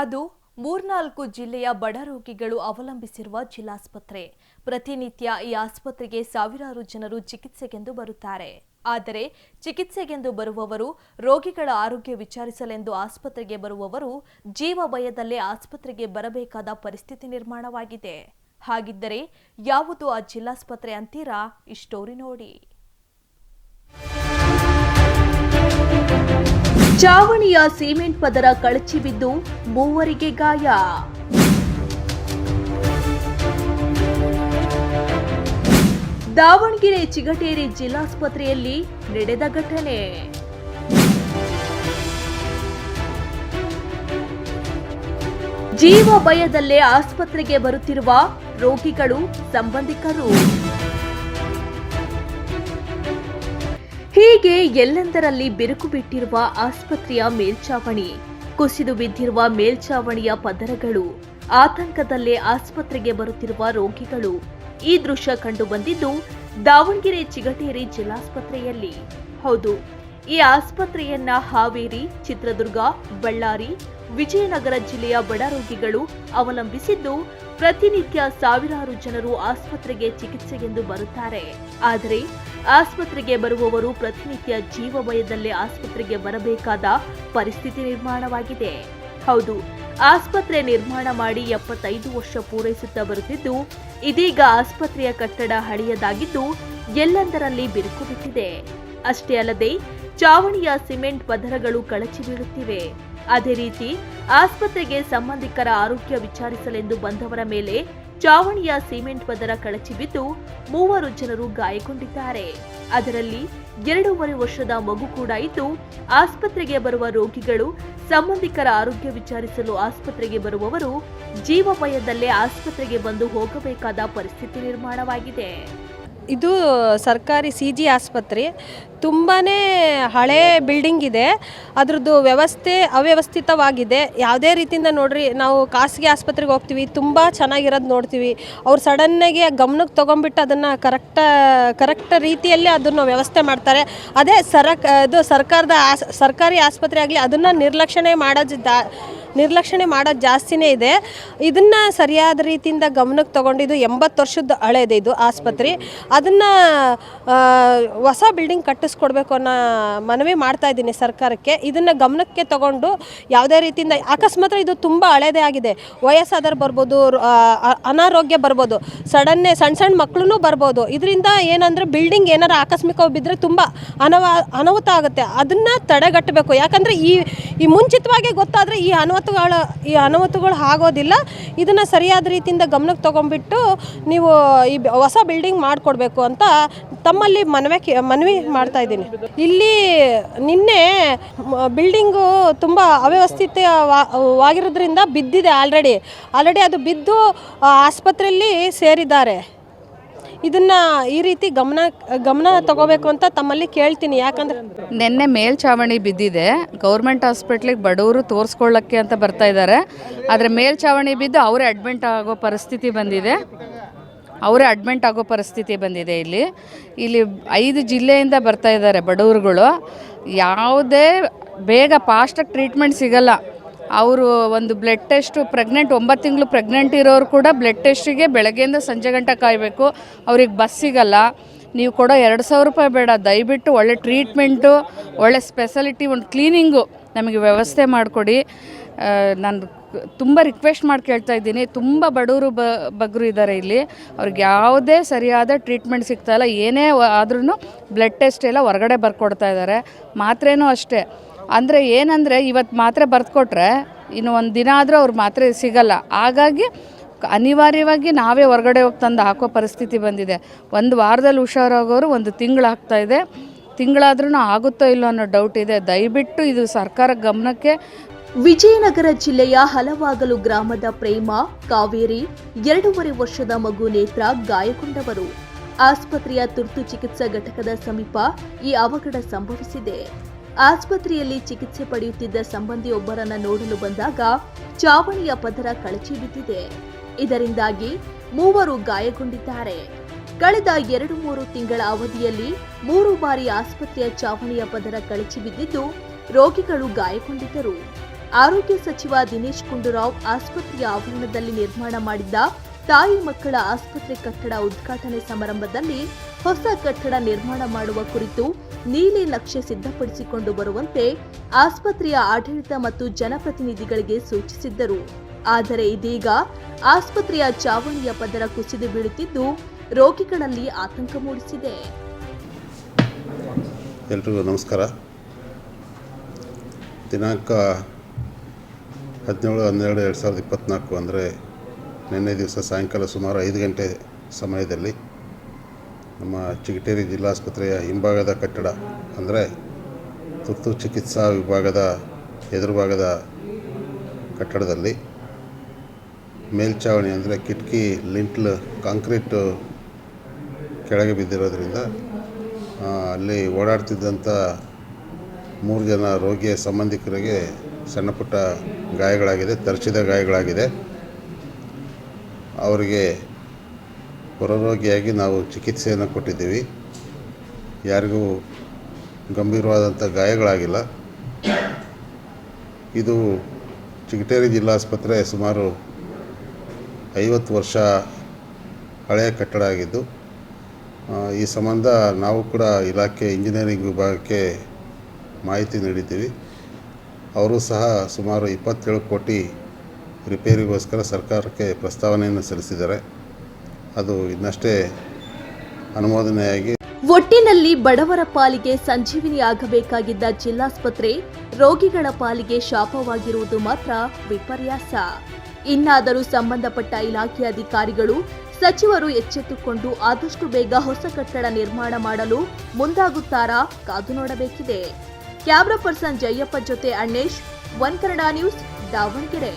ಅದು ಮೂರ್ನಾಲ್ಕು ಜಿಲ್ಲೆಯ ಬಡ ರೋಗಿಗಳು ಅವಲಂಬಿಸಿರುವ ಜಿಲ್ಲಾಸ್ಪತ್ರೆ. ಪ್ರತಿನಿತ್ಯ ಈ ಆಸ್ಪತ್ರೆಗೆ ಸಾವಿರಾರು ಜನರು ಚಿಕಿತ್ಸೆಗೆಂದು ಬರುತ್ತಾರೆ. ಆದರೆ ಚಿಕಿತ್ಸೆಗೆಂದು ಬರುವವರು, ರೋಗಿಗಳ ಆರೋಗ್ಯ ವಿಚಾರಿಸಲೆಂದು ಆಸ್ಪತ್ರೆಗೆ ಬರುವವರು, ಜೀವ ಭಯದಲ್ಲೇ ಆಸ್ಪತ್ರೆಗೆ ಬರಬೇಕಾದ ಪರಿಸ್ಥಿತಿ ನಿರ್ಮಾಣವಾಗಿದೆ. ಹಾಗಿದ್ದರೆ ಯಾವುದು ಆ ಜಿಲ್ಲಾಸ್ಪತ್ರೆ ಅಂತೀರಾ? ಈ ಸ್ಟೋರಿ ನೋಡಿ. ಚಾವಣಿಯ ಸಿಮೆಂಟ್ ಪದರ ಕಳಚಿ ಬಿದ್ದು ಮೂವರಿಗೆ ಗಾಯ. ದಾವಣಗೆರೆ ಚಿಗಟೇರಿ ಜಿಲ್ಲಾಸ್ಪತ್ರೆಯಲ್ಲಿ ನಡೆದ ಘಟನೆ. ಜೀವ ಭಯದಲ್ಲೇ ಆಸ್ಪತ್ರೆಗೆ ಬರುತ್ತಿರುವ ರೋಗಿಗಳು ಸಂಬಂಧಿಕರು. ಹೀಗೆ ಎಲ್ಲೆಂದರಲ್ಲಿ ಬಿರುಕು ಬಿಟ್ಟಿರುವ ಆಸ್ಪತ್ರೆಯ ಮೇಲ್ಚಾವಣಿ, ಕುಸಿದು ಬಿದ್ದಿರುವ ಮೇಲ್ಚಾವಣಿಯ ಪದರಗಳು, ಆತಂಕದಲ್ಲೇ ಆಸ್ಪತ್ರೆಗೆ ಬರುತ್ತಿರುವ ರೋಗಿಗಳು. ಈ ದೃಶ್ಯ ಕಂಡು ಬಂದಿದ್ದು ದಾವಣಗೆರೆ ಚಿಗಟೇರಿ ಜಿಲ್ಲಾಸ್ಪತ್ರೆಯಲ್ಲಿ. ಹೌದು, ಈ ಆಸ್ಪತ್ರೆಯನ್ನ ಹಾವೇರಿ, ಚಿತ್ರದುರ್ಗ, ಬಳ್ಳಾರಿ, ವಿಜಯನಗರ ಜಿಲ್ಲೆಯ ಬಡ ರೋಗಿಗಳು ಅವಲಂಬಿಸಿದ್ದು ಪ್ರತಿನಿತ್ಯ ಸಾವಿರಾರು ಜನರು ಆಸ್ಪತ್ರೆಗೆ ಚಿಕಿತ್ಸೆಗೆಂದು ಬರುತ್ತಾರೆ. ಆದರೆ ಆಸ್ಪತ್ರೆಗೆ ಬರುವವರು ಪ್ರತಿನಿತ್ಯ ಜೀವ ಭಯದಲ್ಲೇ ಆಸ್ಪತ್ರೆಗೆ ಬರಬೇಕಾದ ಪರಿಸ್ಥಿತಿ ನಿರ್ಮಾಣವಾಗಿದೆ. ಹೌದು, ಆಸ್ಪತ್ರೆ ನಿರ್ಮಾಣ ಮಾಡಿ ಎಪ್ಪತ್ತೈದು ವರ್ಷ ಪೂರೈಸುತ್ತಾ ಬರುತ್ತಿದ್ದು, ಇದೀಗ ಆಸ್ಪತ್ರೆಯ ಕಟ್ಟಡ ಹಳೆಯದಾಗಿದ್ದು, ಎಲ್ಲೆಂದರಲ್ಲಿ ಬಿರುಕು ಬಿಟ್ಟಿದೆ. ಅಷ್ಟೇ ಅಲ್ಲದೆ, ಚಾವಣಿಯ ಸಿಮೆಂಟ್ ಪದರಗಳು ಕಳಚಿ ಬೀಳುತ್ತಿವೆ ಅದೇ ರೀತಿ ಆಸ್ಪತ್ರೆಗೆ ಸಂಬಂಧಿಕರ ಆರೋಗ್ಯ ವಿಚಾರಿಸಲೆಂದು ಬಂದವರ ಮೇಲೆ ಚಾವಣಿಯ ಸಿಮೆಂಟ್ ಪದರ ಕಳಚಿ ಬಿದ್ದು ಮೂವರು ಜನರು ಗಾಯಗೊಂಡಿದ್ದಾರೆ. ಅದರಲ್ಲಿ ಎರಡೂವರೆ ವರ್ಷದ ಮಗು ಕೂಡ ಇದ್ದು, ಆಸ್ಪತ್ರೆಗೆ ಬರುವ ರೋಗಿಗಳು ಸಂಬಂಧಿಕರ ಆರೋಗ್ಯ ವಿಚಾರಿಸಲು ಆಸ್ಪತ್ರೆಗೆ ಬರುವವರು ಜೀವ ಭಯದಲ್ಲೇ ಆಸ್ಪತ್ರೆಗೆ ಬಂದು ಹೋಗಬೇಕಾದ ಪರಿಸ್ಥಿತಿ ನಿರ್ಮಾಣವಾಗಿದೆ. ಇದು ಸರ್ಕಾರಿ ಸಿ ಜಿ ಆಸ್ಪತ್ರೆ. ತುಂಬಾ ಹಳೆ ಬಿಲ್ಡಿಂಗ್ ಇದೆ. ಅದ್ರದ್ದು ವ್ಯವಸ್ಥೆ ಅವ್ಯವಸ್ಥಿತವಾಗಿದೆ. ಯಾವುದೇ ರೀತಿಯಿಂದ ನೋಡ್ರಿ, ನಾವು ಖಾಸಗಿ ಆಸ್ಪತ್ರೆಗೆ ಹೋಗ್ತೀವಿ, ತುಂಬ ಚೆನ್ನಾಗಿರೋದು ನೋಡ್ತೀವಿ. ಅವ್ರು ಸಡನ್ನಾಗಿ ಗಮನಕ್ಕೆ ತೊಗೊಂಬಿಟ್ಟು ಅದನ್ನು ಕರೆಕ್ಟ, ಕರೆಕ್ಟ್ ರೀತಿಯಲ್ಲಿ ಅದನ್ನು ವ್ಯವಸ್ಥೆ ಮಾಡ್ತಾರೆ. ಅದೇ ಸರಕ್, ಇದು ಸರ್ಕಾರದ ಆಸ್, ಸರ್ಕಾರಿ ಆಸ್ಪತ್ರೆ ಆಗಲಿ, ಅದನ್ನು ನಿರ್ಲಕ್ಷಣೆ ಮಾಡೋದು ನಿರ್ಲಕ್ಷಣೆ ಮಾಡೋದು ಜಾಸ್ತಿನೇ ಇದೆ. ಇದನ್ನು ಸರಿಯಾದ ರೀತಿಯಿಂದ ಗಮನಕ್ಕೆ ತಗೊಂಡಿದ್ದು ಎಂಬತ್ತು ವರ್ಷದ ಹಳೇದು ಇದು ಆಸ್ಪತ್ರೆ. ಅದನ್ನು ಹೊಸ ಬಿಲ್ಡಿಂಗ್ ಕಟ್ಟಿಸ್ಕೊಡ್ಬೇಕು ಅನ್ನೋ ಮನವಿ ಮಾಡ್ತಾ ಇದ್ದೀನಿ ಸರ್ಕಾರಕ್ಕೆ. ಇದನ್ನು ಗಮನಕ್ಕೆ ತಗೊಂಡು ಯಾವುದೇ ರೀತಿಯಿಂದ, ಅಕಸ್ಮಾತ್ ಇದು ತುಂಬ ಹಳೇದೇ ಆಗಿದೆ. ವಯಸ್ಸಾದವ್ರು ಬರ್ಬೋದು ಅನಾರೋಗ್ಯ ಬರ್ಬೋದು, ಸಡನ್ನೇ ಸಣ್ಣ ಸಣ್ಣ ಮಕ್ಕಳು ಬರ್ಬೋದು. ಇದರಿಂದ ಏನಂದ್ರೆ ಬಿಲ್ಡಿಂಗ್ ಏನಾರು ಆಕಸ್ಮಿಕವಾಗಿ ಬಿದ್ದರೆ ತುಂಬ ಅನವ, ಅನಾಹುತ ಆಗುತ್ತೆ. ಅದನ್ನು ತಡೆಗಟ್ಟಬೇಕು. ಯಾಕಂದರೆ ಈ ಈ ಮುಂಚಿತವಾಗಿ ಗೊತ್ತಾದರೆ ಈ ಅನಾಹುತಗಳು ಈ ಅನಾಹುತಗಳು ಆಗೋದಿಲ್ಲ. ಇದನ್ನು ಸರಿಯಾದ ರೀತಿಯಿಂದ ಗಮನಕ್ಕೆ ತೊಗೊಂಡ್ಬಿಟ್ಟು ನೀವು ಈ ಹೊಸ ಬಿಲ್ಡಿಂಗ್ ಮಾಡಿಕೊಡ್ಬೇಕು ಅಂತ ತಮ್ಮಲ್ಲಿ ಮನವಿ ಮನವಿ ಮಾಡ್ತಾ ಇದ್ದೀನಿ. ಇಲ್ಲಿ ನಿನ್ನೆ ಬಿಲ್ಡಿಂಗು ತುಂಬ ಅವ್ಯವಸ್ಥಿತವಾಗಿರೋದ್ರಿಂದ ಬಿದ್ದಿದೆ ಆಲ್ರೆಡಿ ಆಲ್ರೆಡಿ ಅದು ಬಿದ್ದು ಆಸ್ಪತ್ರೆಯಲ್ಲಿ ಸೇರಿದ್ದಾರೆ. ಇದನ್ನ ಈ ರೀತಿ ಗಮನ ಗಮನ ತಗೋಬೇಕು ಅಂತ ತಮ್ಮಲ್ಲಿ ಕೇಳ್ತೀನಿ. ಯಾಕಂದ್ರೆ ನಿನ್ನೆ ಮೇಲ್ಛಾವಣಿ ಬಿದ್ದಿದೆ. ಗೌರ್ಮೆಂಟ್ ಹಾಸ್ಪಿಟ್ಲಿಗೆ ಬಡವರು ತೋರಿಸ್ಕೊಳ್ಳೋಕ್ಕೆ ಅಂತ ಬರ್ತಾ ಇದ್ದಾರೆ. ಆದರೆ ಮೇಲ್ಛಾವಣಿ ಬಿದ್ದು ಅವರೇ ಅಡ್ಮಿಂಟ್ ಆಗೋ ಪರಿಸ್ಥಿತಿ ಬಂದಿದೆ. ಅವರೇ ಅಡ್ಮಿಂಟ್ ಆಗೋ ಪರಿಸ್ಥಿತಿ ಬಂದಿದೆ ಇಲ್ಲಿ. ಇಲ್ಲಿ ಐದು ಜಿಲ್ಲೆಯಿಂದ ಬರ್ತಾ ಇದ್ದಾರೆ ಬಡವರುಗಳು. ಯಾವುದೇ ಬೇಗ ಫಾಸ್ಟಾಗಿ ಟ್ರೀಟ್ಮೆಂಟ್ ಸಿಗಲ್ಲ. ಅವರು ಒಂದು ಬ್ಲಡ್ ಟೆಸ್ಟು ಪ್ರೆಗ್ನೆಂಟ್ ಒಂಬತ್ತು ತಿಂಗಳು ಪ್ರೆಗ್ನೆಂಟ್ ಇರೋರು ಕೂಡ ಬ್ಲಡ್ ಟೆಸ್ಟಿಗೆ ಬೆಳಗ್ಗೆಯಿಂದ ಸಂಜೆ ಗಂಟೆ ಕಾಯಬೇಕು. ಅವ್ರಿಗೆ ಬಸ್ ಸಿಗಲ್ಲ. ನೀವು ಕೊಡೋ ಎರಡು ಸಾವಿರ ರೂಪಾಯಿ ಬೇಡ. ದಯವಿಟ್ಟು ಒಳ್ಳೆ ಟ್ರೀಟ್ಮೆಂಟು ಒಳ್ಳೆ ಸ್ಪೆಷಾಲಿಟಿ ಒಂದು ಕ್ಲೀನಿಂಗು ನಮಗೆ ವ್ಯವಸ್ಥೆ ಮಾಡಿಕೊಡಿ. ನಾನು ತುಂಬ ರಿಕ್ವೆಸ್ಟ್ ಮಾಡಿ ಕೇಳ್ತಾ ಇದ್ದೀನಿ. ತುಂಬ ಬಡವರು ಬ ಬಗ್ಗರು ಇದ್ದಾರೆ ಇಲ್ಲಿ. ಅವ್ರಿಗೆ ಯಾವುದೇ ಸರಿಯಾದ ಟ್ರೀಟ್ಮೆಂಟ್ ಸಿಗ್ತಾಯಿಲ್ಲ ಏನೇ ಆದ್ರೂ ಬ್ಲಡ್ ಟೆಸ್ಟ್ ಎಲ್ಲ ಹೊರಗಡೆ ಬರ್ಕೊಡ್ತಾ ಇದ್ದಾರೆ. ಮಾತ್ರೇನೂ ಅಷ್ಟೇ. ಅಂದರೆ ಏನಂದರೆ ಇವತ್ತು ಮಾತ್ರೆ ಬರೆದುಕೊಟ್ರೆ ಇನ್ನು ಒಂದು ದಿನ ಆದರೂ ಅವ್ರ ಮಾತ್ರೆ ಸಿಗಲ್ಲ. ಹಾಗಾಗಿ ಅನಿವಾರ್ಯವಾಗಿ ನಾವೇ ಹೊರಗಡೆ ಹೋಗಿ ತಂದು ಹಾಕೋ ಪರಿಸ್ಥಿತಿ ಬಂದಿದೆ. ಒಂದು ವಾರದಲ್ಲಿ ಹುಷಾರಾಗೋರು ಒಂದು ತಿಂಗಳಾಗ್ತಾ ಇದೆ. ತಿಂಗಳಾದ್ರೂ ಆಗುತ್ತೋ ಇಲ್ಲೋ ಅನ್ನೋ ಡೌಟ್ ಇದೆ. ದಯವಿಟ್ಟು ಇದು ಸರ್ಕಾರ ಗಮನಕ್ಕೆ ವಿಜಯನಗರ ಜಿಲ್ಲೆಯ ಹಲವಾಗಲು ಗ್ರಾಮದ ಪ್ರೇಮ, ಕಾವೇರಿ, ಎರಡೂವರೆ ವರ್ಷದ ಮಗು ನೇತ್ರ ಗಾಯಗೊಂಡವರು. ಆಸ್ಪತ್ರೆಯ ತುರ್ತು ಚಿಕಿತ್ಸಾ ಘಟಕದ ಸಮೀಪ ಈ ಅವಘಡ ಸಂಭವಿಸಿದೆ. ಆಸ್ಪತ್ರೆಯಲ್ಲಿ ಚಿಕಿತ್ಸೆ ಪಡೆಯುತ್ತಿದ್ದ ಸಂಬಂಧಿಯೊಬ್ಬರನ್ನು ನೋಡಲು ಬಂದಾಗ ಚಾವಣಿಯ ಪದರ ಕಳಚಿ ಬಿದ್ದಿದೆ. ಇದರಿಂದಾಗಿ ಮೂವರು ಗಾಯಗೊಂಡಿದ್ದಾರೆ. ಕಳೆದ ಎರಡು ಮೂರು ತಿಂಗಳ ಅವಧಿಯಲ್ಲಿ ಮೂರು ಬಾರಿ ಆಸ್ಪತ್ರೆಯ ಚಾವಣಿಯ ಪದರ ಕಳಚಿ ಬಿದ್ದಿದ್ದು ರೋಗಿಗಳು ಗಾಯಗೊಂಡಿದ್ದರು. ಆರೋಗ್ಯ ಸಚಿವ ದಿನೇಶ್ ಗುಂಡೂರಾವ್ ಆಸ್ಪತ್ರೆಯ ಆವರಣದಲ್ಲಿ ನಿರ್ಮಾಣ ಮಾಡಿದ್ದ ತಾಯಿ ಮಕ್ಕಳ ಆಸ್ಪತ್ರೆ ಕಟ್ಟಡ ಉದ್ಘಾಟನೆ ಸಮಾರಂಭದಲ್ಲಿ ಹೊಸ ಕಟ್ಟಡ ನಿರ್ಮಾಣ ಮಾಡುವ ಕುರಿತು ನೀಲಿ ನಕ್ಷೆ ಸಿದ್ಧಪಡಿಸಿಕೊಂಡು ಬರುವಂತೆ ಆಸ್ಪತ್ರೆಯ ಆಡಳಿತ ಮತ್ತು ಜನಪ್ರತಿನಿಧಿಗಳಿಗೆ ಸೂಚಿಸಿದ್ದರು. ಆದರೆ ಇದೀಗ ಆಸ್ಪತ್ರೆಯ ಚಾವಣಿಯ ಪದರ ಕುಸಿದು ಬೀಳುತ್ತಿದ್ದು, ರೋಗಿಗಳಲ್ಲಿ ಆತಂಕ ಮೂಡಿಸಿದೆ. ಎಲ್ರಿಗೂ ನಮಸ್ಕಾರ. ದಿನಾಂಕ ಹದಿನೇಳು, ಹನ್ನೆರಡು, ಎರಡು ಸಾವಿರದ ಇಪ್ಪತ್ತ್ನಾಲ್ಕು ಅಂದರೆ ನಿನ್ನೆ ದಿವಸ ಸಾಯಂಕಾಲ ಸುಮಾರು ಐದು ಗಂಟೆ ಸಮಯದಲ್ಲಿ ನಮ್ಮ ಚಿಗಟೇರಿ ಜಿಲ್ಲಾಸ್ಪತ್ರೆಯ ಹಿಂಭಾಗದ ಕಟ್ಟಡ, ಅಂದರೆ ತುರ್ತು ಚಿಕಿತ್ಸಾ ವಿಭಾಗದ ಎದುರುಭಾಗದ ಕಟ್ಟಡದಲ್ಲಿ ಮೇಲ್ಛಾವಣಿ ಅಂದರೆ ಕಿಟಕಿ, ಲಿಂಟ್ಲ್, ಕಾಂಕ್ರೀಟು ಕೆಳಗೆ ಬಿದ್ದಿರೋದ್ರಿಂದ ಅಲ್ಲಿ ಓಡಾಡ್ತಿದ್ದಂಥ ಮೂರು ಜನ ರೋಗಿಯ ಸಂಬಂಧಿಕರಿಗೆ ಸಣ್ಣಪುಟ್ಟ ಗಾಯಗಳಾಗಿದೆ ತರಿಸಿದ ಗಾಯಗಳಾಗಿದೆ. ಅವರಿಗೆ ಹೊರರೋಗಿಯಾಗಿ ನಾವು ಚಿಕಿತ್ಸೆಯನ್ನು ಕೊಟ್ಟಿದ್ದೀವಿ. ಯಾರಿಗೂ ಗಂಭೀರವಾದಂಥ ಗಾಯಗಳಾಗಿಲ್ಲ. ಇದು ಚಿಗಟೇರಿ ಜಿಲ್ಲಾಸ್ಪತ್ರೆ ಸುಮಾರು ಐವತ್ತು ವರ್ಷ ಹಳೆಯ ಕಟ್ಟಡ ಆಗಿದ್ದು ಈ ಸಂಬಂಧ ನಾವು ಕೂಡ ಇಲಾಖೆ ಇಂಜಿನಿಯರಿಂಗ್ ವಿಭಾಗಕ್ಕೆ ಮಾಹಿತಿ ನೀಡಿದ್ದೀವಿ. ಅವರು ಸಹ ಸುಮಾರು ಇಪ್ಪತ್ತೇಳು ಕೋಟಿ ರಿಪೇರಿಗೋಸ್ಕರ ಸರ್ಕಾರಕ್ಕೆ ಪ್ರಸ್ತಾವನೆಯನ್ನು ಸಲ್ಲಿಸಿದ್ದಾರೆ. ಅದು ಇನ್ನಷ್ಟೇ ಅನುಮೋದನೆಯಾಗಿ ಒಟ್ಟಿನಲ್ಲಿ ಬಡವರ ಪಾಲಿಗೆ ಸಂಜೀವಿನಿ ಆಗಬೇಕಾಗಿದ್ದ ಜಿಲ್ಲಾಸ್ಪತ್ರೆ ರೋಗಿಗಳ ಪಾಲಿಗೆ ಶಾಪವಾಗಿರುವುದು ಮಾತ್ರ ವಿಪರ್ಯಾಸ. ಇನ್ನಾದರೂ ಸಂಬಂಧಪಟ್ಟ ಇಲಾಖೆ ಅಧಿಕಾರಿಗಳು ಸಚಿವರು ಎಚ್ಚೆತ್ತುಕೊಂಡು ಆದಷ್ಟು ಬೇಗ ಹೊಸ ಕಟ್ಟಡ ನಿರ್ಮಾಣ ಮಾಡಲು ಮುಂದಾಗುತ್ತಾರಾ ಕಾದು ನೋಡಬೇಕಿದೆ. ಕ್ಯಾಮ್ರಾ ಪರ್ಸನ್ ಜಯಪ್ಪ ಜೊತೆ ಅಣ್ಣೇಶ್, ಒನ್ ಕನ್ನಡ ನ್ಯೂಸ್, ದಾವಣಗೆರೆ.